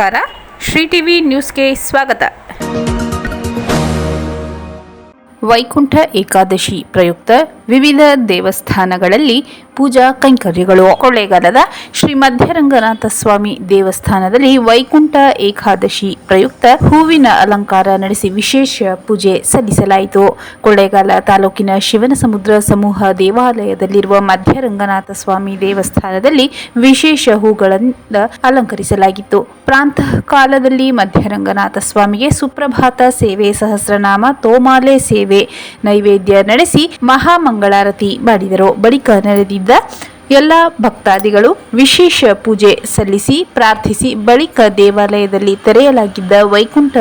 ನಮಸ್ಕಾರ. ಶ್ರೀ ಟಿವಿ ನ್ಯೂಸ್ಗೆ ಸ್ವಾಗತ. ವೈಕುಂಠ ಏಕಾದಶಿ ಪ್ರಯುಕ್ತ ವಿವಿಧ ದೇವಸ್ಥಾನಗಳಲ್ಲಿ ಪೂಜಾ ಕೈಂಕರ್ಯಗಳು. ಕೊಳ್ಳೇಗಾಲದ ಶ್ರೀ ಮಧ್ಯರಂಗನಾಥ ಸ್ವಾಮಿ ದೇವಸ್ಥಾನದಲ್ಲಿ ವೈಕುಂಠ ಏಕಾದಶಿ ಪ್ರಯುಕ್ತ ಹೂವಿನ ಅಲಂಕಾರ ನಡೆಸಿ ವಿಶೇಷ ಪೂಜೆ ಸಲ್ಲಿಸಲಾಯಿತು. ಕೊಳ್ಳೇಗಾಲ ತಾಲೂಕಿನ ಶಿವನ ಸಮುದ್ರ ಸಮೂಹ ದೇವಾಲಯದಲ್ಲಿರುವ ಮಧ್ಯರಂಗನಾಥ ಸ್ವಾಮಿ ದೇವಸ್ಥಾನದಲ್ಲಿ ವಿಶೇಷ ಹೂಗಳಿಂದ ಅಲಂಕರಿಸಲಾಗಿತ್ತು. ಪ್ರಾಂತಃ ಕಾಲದಲ್ಲಿ ಮಧ್ಯರಂಗನಾಥ ಸ್ವಾಮಿಗೆ ಸುಪ್ರಭಾತ ಸೇವೆ, ಸಹಸ್ರನಾಮ, ತೋಮಾಲೆ ಸೇವೆ ನೈವೇದ್ಯ ನಡೆಸಿ ಮಹಾಮಂಗಳಾರತಿ ಮಾಡಿದರು. ಬಳಿಕ ನಡೆದಿದ್ದ ಎಲ್ಲ ಭಕ್ತಾದಿಗಳು ವಿಶೇಷ ಪೂಜೆ ಸಲ್ಲಿಸಿ ಪ್ರಾರ್ಥಿಸಿ ಬಳಿಕ ದೇವಾಲಯದಲ್ಲಿ ತೆರೆಯಲಾಗಿದ್ದ ವೈಕುಂಠ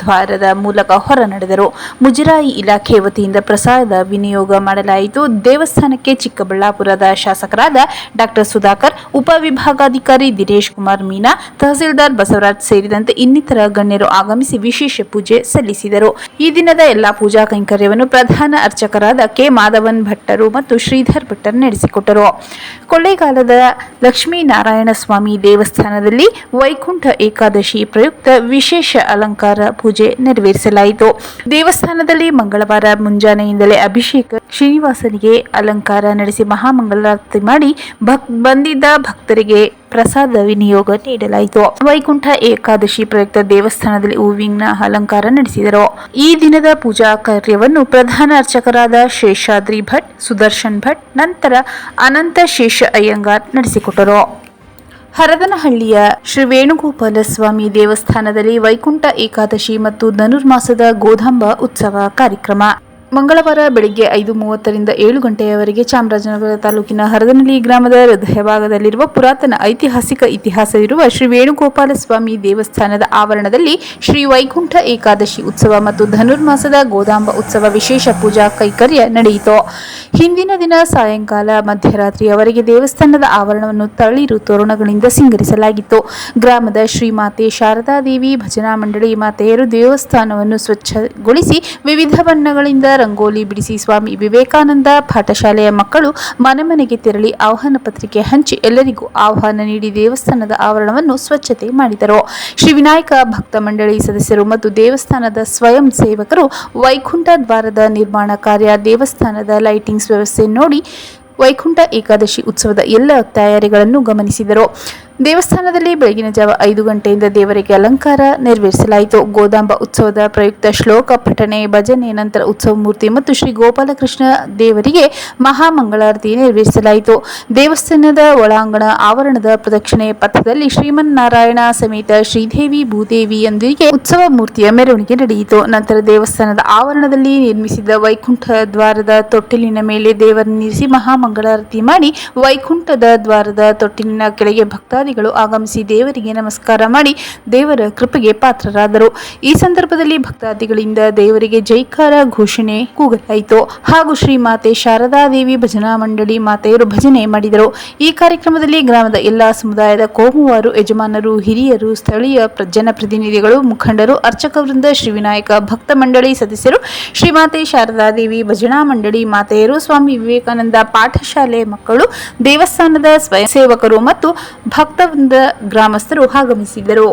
ದ್ವಾರದ ಮೂಲಕ ಹೊರ ನಡೆದರು. ಮುಜರಾಯಿ ಇಲಾಖೆ ವತಿಯಿಂದ ಪ್ರಸಾದ ವಿನಿಯೋಗ ಮಾಡಲಾಯಿತು. ದೇವಸ್ಥಾನಕ್ಕೆ ಚಿಕ್ಕಬಳ್ಳಾಪುರದ ಶಾಸಕರಾದ ಡಾಕ್ಟರ್ ಸುಧಾಕರ್ ಉಪವಿಭಾಗಾಧಿಕಾರಿ ದಿನೇಶ್ ಕುಮಾರ್ ಮೀನಾ, ತಹಸೀಲ್ದಾರ್ ಬಸವರಾಜ್ ಸೇರಿದಂತೆ ಇನ್ನಿತರ ಗಣ್ಯರು ಆಗಮಿಸಿ ವಿಶೇಷ ಪೂಜೆ ಸಲ್ಲಿಸಿದರು. ಈ ದಿನದ ಎಲ್ಲಾ ಪೂಜಾ ಕೈಂಕರ್ಯವನ್ನು ಪ್ರಧಾನ ಅರ್ಚಕರಾದ ಕೆ. ಮಾಧವನ್ ಭಟ್ಟರು ಮತ್ತು ಶ್ರೀಧರ್ ಭಟ್ಟರ್ ನಡೆಸಿಕೊಟ್ಟರು. ಕೊಳ್ಳೇಗಾಲದ ಲಕ್ಷ್ಮೀನಾರಾಯಣ ಸ್ವಾಮಿ ದೇವಸ್ಥಾನದಲ್ಲಿ ವೈಕುಂಠ ಏಕಾದಶಿ ಪ್ರಯುಕ್ತ ವಿಶೇಷ ಅಲಂಕಾರ ಪೂಜೆ ನೆರವೇರಿಸಲಾಯಿತು. ದೇವಸ್ಥಾನದಲ್ಲಿ ಮಂಗಳವಾರ ಮುಂಜಾನೆಯಿಂದಲೇ ಅಭಿಷೇಕ ಶ್ರೀನಿವಾಸನಿಗೆ ಅಲಂಕಾರ ನಡೆಸಿ ಮಹಾಮಂಗಳಾರತಿ ಮಾಡಿ ಭಕ್ ಬಂದಿದ್ದ ಭಕ್ತರಿಗೆ ಪ್ರಸಾದ ವಿನಿಯೋಗ ನೀಡಲಾಯಿತು. ವೈಕುಂಠ ಏಕಾದಶಿ ಪ್ರಯುಕ್ತ ದೇವಸ್ಥಾನದಲ್ಲಿ ಹೂವಿನ ಅಲಂಕಾರ ನಡೆಸಿದರು. ಈ ದಿನದ ಪೂಜಾ ಕಾರ್ಯವನ್ನು ಪ್ರಧಾನ ಅರ್ಚಕರಾದ ಶೇಷಾದ್ರಿ ಭಟ್, ಸುದರ್ಶನ್ ಭಟ್, ನಂತರ ಅನಂತ ಶೇಷ ಅಯ್ಯಂಗಾರ್ ನಡೆಸಿಕೊಟ್ಟರು. ಹರದನಹಳ್ಳಿಯ ಶ್ರೀ ವೇಣುಗೋಪಾಲ ಸ್ವಾಮಿ ದೇವಸ್ಥಾನದಲ್ಲಿ ವೈಕುಂಠ ಏಕಾದಶಿ ಮತ್ತು ಧನುರ್ಮಾಸದ ಗೋಧಾಂಬ ಉತ್ಸವ ಕಾರ್ಯಕ್ರಮ. ಮಂಗಳವಾರ ಬೆಳಗ್ಗೆ ಐದು ಮೂವತ್ತರಿಂದ ಏಳು ಗಂಟೆಯವರೆಗೆ ಚಾಮರಾಜನಗರ ತಾಲೂಕಿನ ಹರದನಹಳ್ಳಿ ಗ್ರಾಮದ ಹೃದಯ ಭಾಗದಲ್ಲಿರುವ ಪುರಾತನ ಐತಿಹಾಸಿಕ ಇತಿಹಾಸವಿರುವ ಶ್ರೀ ವೇಣುಗೋಪಾಲ ಸ್ವಾಮಿ ದೇವಸ್ಥಾನದ ಆವರಣದಲ್ಲಿ ಶ್ರೀ ವೈಕುಂಠ ಏಕಾದಶಿ ಉತ್ಸವ ಮತ್ತು ಧನುರ್ಮಾಸದ ಗೋದಾಂಬ ಉತ್ಸವ ವಿಶೇಷ ಪೂಜಾ ಕೈಕರ್ಯ ನಡೆಯಿತು. ಹಿಂದಿನ ದಿನ ಸಾಯಂಕಾಲ ಮಧ್ಯರಾತ್ರಿಯವರೆಗೆ ದೇವಸ್ಥಾನದ ಆವರಣವನ್ನು ತಳಿರು ತೋರಣಗಳಿಂದ ಸಿಂಗರಿಸಲಾಗಿತ್ತು. ಗ್ರಾಮದ ಶ್ರೀಮಾತೆ ಶಾರದಾದೇವಿ ಭಜನಾ ಮಂಡಳಿ ಮಾತೆಯರು ದೇವಸ್ಥಾನವನ್ನು ಸ್ವಚ್ಛಗೊಳಿಸಿ ವಿವಿಧ ಬಣ್ಣಗಳಿಂದ ರಂಗೋಲಿ ಬಿಡಿಸಿ ಸ್ವಾಮಿ ವಿವೇಕಾನಂದ ಪಾಠಶಾಲೆಯ ಮಕ್ಕಳು ಮನೆ ಮನೆಗೆ ತೆರಳಿ ಆಹ್ವಾನ ಪತ್ರಿಕೆ ಹಂಚಿ ಎಲ್ಲರಿಗೂ ಆಹ್ವಾನ ನೀಡಿ ದೇವಸ್ಥಾನದ ಆವರಣವನ್ನು ಸ್ವಚ್ಛತೆ ಮಾಡಿದರು. ಶ್ರೀ ವಿನಾಯಕ ಭಕ್ತ ಮಂಡಳಿ ಸದಸ್ಯರು ಮತ್ತು ದೇವಸ್ಥಾನದ ಸ್ವಯಂ ಸೇವಕರು ವೈಕುಂಠ ದ್ವಾರದ ನಿರ್ಮಾಣ ಕಾರ್ಯ, ದೇವಸ್ಥಾನದ ಲೈಟಿಂಗ್ಸ್ ವ್ಯವಸ್ಥೆ ನೋಡಿ ವೈಕುಂಠ ಏಕಾದಶಿ ಉತ್ಸವದ ಎಲ್ಲ ತಯಾರಿಗಳನ್ನು ಗಮನಿಸಿದರು. ದೇವಸ್ಥಾನದಲ್ಲಿ ಬೆಳಗಿನ ಜಾವ ಐದು ಗಂಟೆಯಿಂದ ದೇವರಿಗೆ ಅಲಂಕಾರ ನೆರವೇರಿಸಲಾಯಿತು. ಗೋದಾಂಬ ಉತ್ಸವದ ಪ್ರಯುಕ್ತ ಶ್ಲೋಕ ಪಠಣೆ, ಭಜನೆ, ನಂತರ ಉತ್ಸವ ಮೂರ್ತಿ ಮತ್ತು ಶ್ರೀ ಗೋಪಾಲಕೃಷ್ಣ ದೇವರಿಗೆ ಮಹಾಮಂಗಳಾರತಿ ನೆರವೇರಿಸಲಾಯಿತು. ದೇವಸ್ಥಾನದ ಒಳಾಂಗಣ ಆವರಣದ ಪ್ರದಕ್ಷಿಣೆ ಪಥದಲ್ಲಿ ಶ್ರೀಮನ್ನಾರಾಯಣ ಸಮೇತ ಶ್ರೀದೇವಿ ಭೂದೇವಿಯೊಂದಿಗೆ ಉತ್ಸವ ಮೂರ್ತಿಯ ಮೆರವಣಿಗೆ ನಡೆಯಿತು. ನಂತರ ದೇವಸ್ಥಾನದ ಆವರಣದಲ್ಲಿ ನಿರ್ಮಿಸಿದ್ದ ವೈಕುಂಠ ದ್ವಾರದ ತೊಟ್ಟಿಲಿನ ಮೇಲೆ ದೇವರನ್ನಿರಿಸಿ ಮಹಾಮಂಗಳಾರತಿ ಮಾಡಿ ವೈಕುಂಠದ ದ್ವಾರದ ತೊಟ್ಟಿಲಿನ ಕೆಳಗೆ ಭಕ್ತಾದಿಗಳು ಆಗಮಿಸಿ ದೇವರಿಗೆ ನಮಸ್ಕಾರ ಮಾಡಿ ದೇವರ ಕೃಪೆಗೆ ಪಾತ್ರರಾದರು. ಈ ಸಂದರ್ಭದಲ್ಲಿ ಭಕ್ತಾದಿಗಳಿಂದ ದೇವರಿಗೆ ಜೈಕಾರ ಘೋಷಣೆ ಕೂಗಲಾಯಿತು. ಹಾಗೂ ಶ್ರೀ ಶ್ರೀಮಾತೆ ಶಾರದಾದೇವಿ ಭಜನಾ ಮಂಡಳಿ ಮಾತೆಯರು ಭಜನೆ ಮಾಡಿದರು. ಈ ಕಾರ್ಯಕ್ರಮದಲ್ಲಿ ಗ್ರಾಮದ ಎಲ್ಲಾ ಸಮುದಾಯದ ಕೋಮುವಾರು ಯಜಮಾನರು, ಹಿರಿಯರು, ಸ್ಥಳೀಯ ಪ್ರ- ಜನಪ್ರತಿನಿಧಿಗಳು, ಮುಖಂಡರು, ಅರ್ಚಕ ವೃಂದ, ಶ್ರೀ ವಿನಾಯಕ ಭಕ್ತ ಮಂಡಳಿ ಸದಸ್ಯರು ಶ್ರೀಮಾತೆ ಶಾರದಾದೇವಿ ಭಜನಾ ಮಂಡಳಿ ಮಾತೆಯರು, ಸ್ವಾಮಿ ವಿವೇಕಾನಂದ ಪಾಠಶಾಲೆ ಮಕ್ಕಳು, ದೇವಸ್ಥಾನದ ಸ್ವಯಂ ಸೇವಕರು ಮತ್ತು ಭಕ್ತವೃಂದ ಗ್ರಾಮಸ್ಥರು ಆಗಮಿಸಿದ್ದರು.